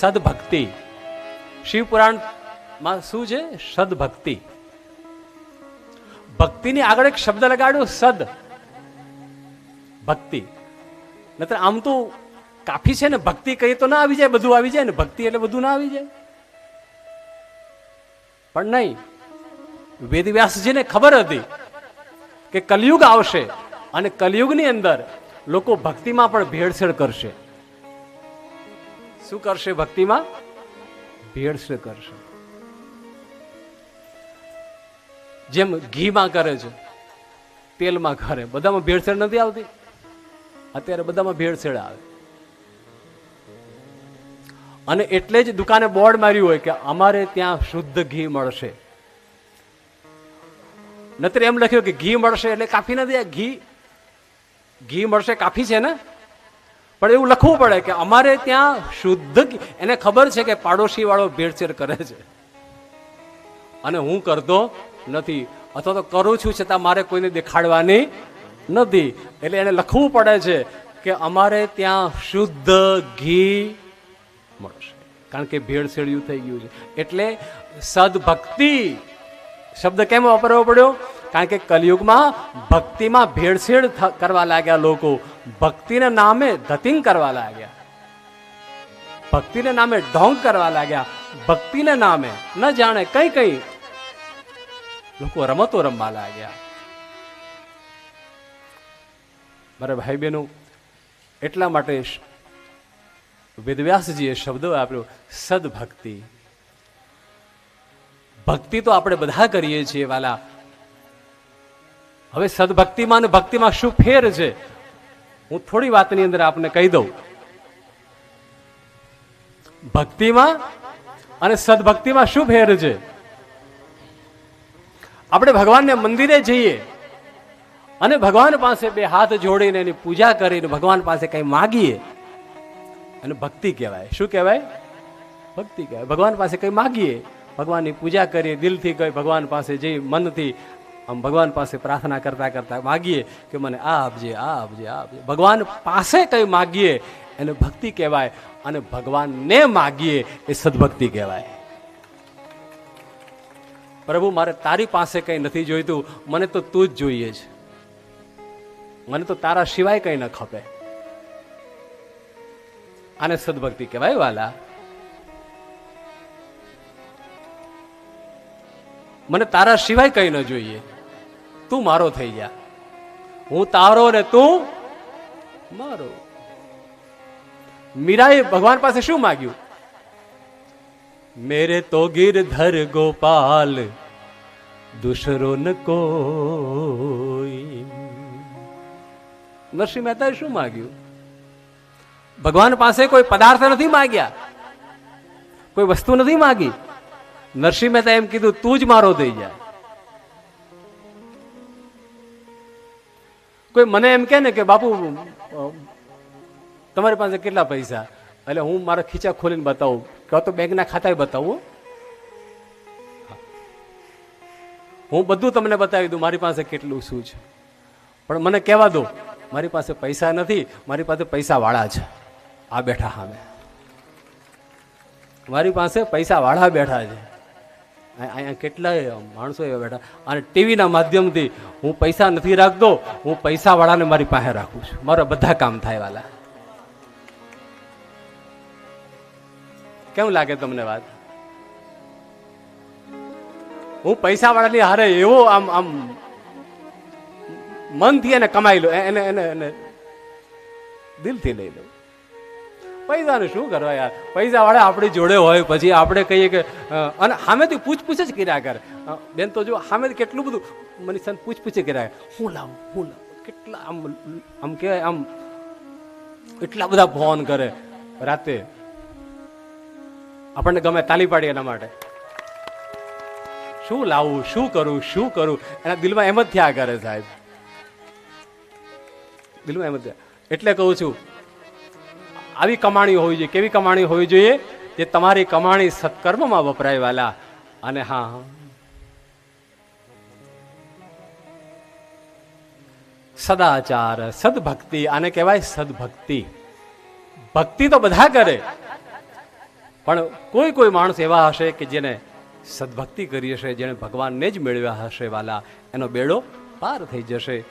સદભક્તિ. શિવ પુરાણમાં શું છે? સદભક્તિ. ભક્તિની આગળ એક શબ્દ લગાડ્યો, સદ. ભક્તિ. નતર આમ તો કાફી છે ને, ભક્તિ કહીએ તો ના આવી જાય, બધું આવી જાય ને, ભક્તિ એટલે બધું ના આવી જાય. પણ નહીં. વેદવ્યાસજીને ખબર હતી કે કલયુગ આવશે અને કલયુગની અંદર લોકો ભક્તિમાં પણ ભેળસેળ કરશે. શું કરશે ભક્તિમાં? ભેળસેળ કરશે. જેમ ઘીમાં કરે છે તેલમાં કરે. બધામાં ભેળસેળ નથી આવતી? અત્યારે બધામાં ભેળસેળ આવે. અને એટલે જ દુકાને બોર્ડ માર્યું હોય કે અમારે ત્યાં શુદ્ધ ઘી મળશે. નતર એમ લખ્યું કે ઘી મળશે એટલે કાફી નથી આ ઘી? ઘી મળશે કાફી છે ને? પણ એવું લખવું પડે કે અમારે ત્યાં શુદ્ધ એને ખબર છે કે પાડોશી વાળો ભેળસેળ કરે છે. અને હું કરતો નથી. અથવા તો કરું છું છતાં મારે કોઈને દેખાડવાની નથી. એટલે એને લખવું પડે છે કે અમારે ત્યાં શુદ્ધ ઘી મળશે. કારણ કે ભેળસેળિયું થઈ ગયું છે. એટલે સદભક્તિ શબ્દ કેમ વાપરવો પડ્યો? કારણ કે કલયુગમાં ભક્તિમાં ભેળસેળ કરવા લાગ્યા લોકો. ભક્તિના નામે ધતિંગ કરવા લાગ્યા. ભક્તિના નામે ઢોંગ કરવા લાગ્યા. ભક્તિના નામે ન જાણે કઈ કઈ લોકો રમતો રમવા લાગ્યા. મારા ભાઈ બહેનો એટલા માટે વેદવ્યાસજીએ શબ્દો આપ્યો, સદભક્તિ. ભક્તિ તો આપણે બધા કરીએ છીએ, વાલા. હવે સદભક્તિમાં અને ભક્તિમાં શું ફેર છે? હું થોડી વાતની અંદર આપને કહી દઉં. ભક્તિમાં અને સદભક્તિમાં શું ફેર છે? આપણે ભગવાનને મંદિરે જઈએ અને ભગવાન પાસે બે હાથ જોડીને એની પૂજા કરીને ભગવાન પાસે કંઈ માગીએ. અને ભક્તિ કહેવાય. શું કહેવાય? ભક્તિ કહેવાય. ભગવાન પાસે કંઈ માગીએ. ભગવાનની પૂજા કરીએ, દિલથી કઈ ભગવાન પાસે જઈ, મનથી આમ ભગવાન પાસે પ્રાર્થના કરતા કરતા માગીએ કે મને આ આપજે આ આપજે આ આપજે ભગવાન પાસે કંઈ માગીએ, એને ભક્તિ કહેવાય અને ભગવાનને માગીએ એ સદભક્તિ કહેવાય. પ્રભુ, મારે તારી પાસે કંઈ નથી જોઈતું. મને તો તું જ જોઈએ છે. મને તો તારા સિવાય કંઈ ન ખપે. આને સદભક્તિ કહેવાય, વાલા. મને તારા સિવાય કંઈ ન જોઈએ. તું મારો થઈ જા. હું તારો ને તું મારો. મીરાએ ભગવાન પાસે શું માગ્યું? મેરે તો ગીરધર ગોપાલ, દુસરો ન કોઈ. નરસિંહ મહેતાએ શું માગ્યું? ભગવાન પાસે કોઈ પદાર્થ નથી માગ્યા, કોઈ વસ્તુ નથી માગી. નરસિંહ મહેતા એમ કીધું, તું જ મારો થઈ જાય કોઈ મને એમ કે ને કે, બાપુ તમારી પાસે કેટલા પૈસા? એટલે હું મારા ખીચા ખોલીને બતાવું. કે તો બેંકના ખાતા બતાવું, હું. બધું તમને બતાવી દઉં, મારી પાસે કેટલું શું છે. પણ મને કહેવા દો, મારી પાસે પૈસા નથી, મારી પાસે પૈસા વાળા છે. આ બેઠા સામે મારી પાસે પૈસા વાળા બેઠા છે. અહીંયા કેટલાય માણસો એવા બેઠા. અને ટીવીના માધ્યમથી હું પૈસા નથી રાખતો, હું પૈસાવાળાને મારી પાસે રાખું છું. મારા બધા કામ થાય વાલા. કેમ લાગે તમને વાત? હું પૈસા વાળાની હારે એવો આમ આમ મનથી એને કમાઈ લો. એને એને એને દિલથી લઈ લો. પૈસાનું શું કરવા યાર? પૈસા વાળા આપણી જોડે હોય, પછી આપણે કહીએ કે અને સામેથી પૂછપૂછ જ કર્યા કરે. બેન તો જો સામેથી કેટલું બધું મનીષાને પૂછપૂછે કર્યા હું લાવું હું લાવું, કેટલા આમ આમ કહેવાય, આમ, એટલા બધા ફોન કરે રાતે. આપણને ગમે તાલી પાડી એના માટે. શું લાવું, શું કરું શું કરું? એના દિલમાં એમ જ થયા કરે સાહેબ. દિલમાં એમ જ. એટલે કહું છું આવી કમાણી હોવી જોઈએ, કેવી કમાણી હોવી જોઈએ? જે તમારી કમાણી સત્કર્મમાં વપરાય વાલા અને હા. સદાચાર, સદભક્તિ, આને કહેવાય સદભક્તિ. ભક્તિ તો બધા કરે. પણ કોઈ કોઈ માણસ એવા હશે કે જેને સદભક્તિ કરી હશે, જેણે ભગવાનને જ મેળવ્યા હશે વાલા. એનો બેડો પાર થઈ જશે.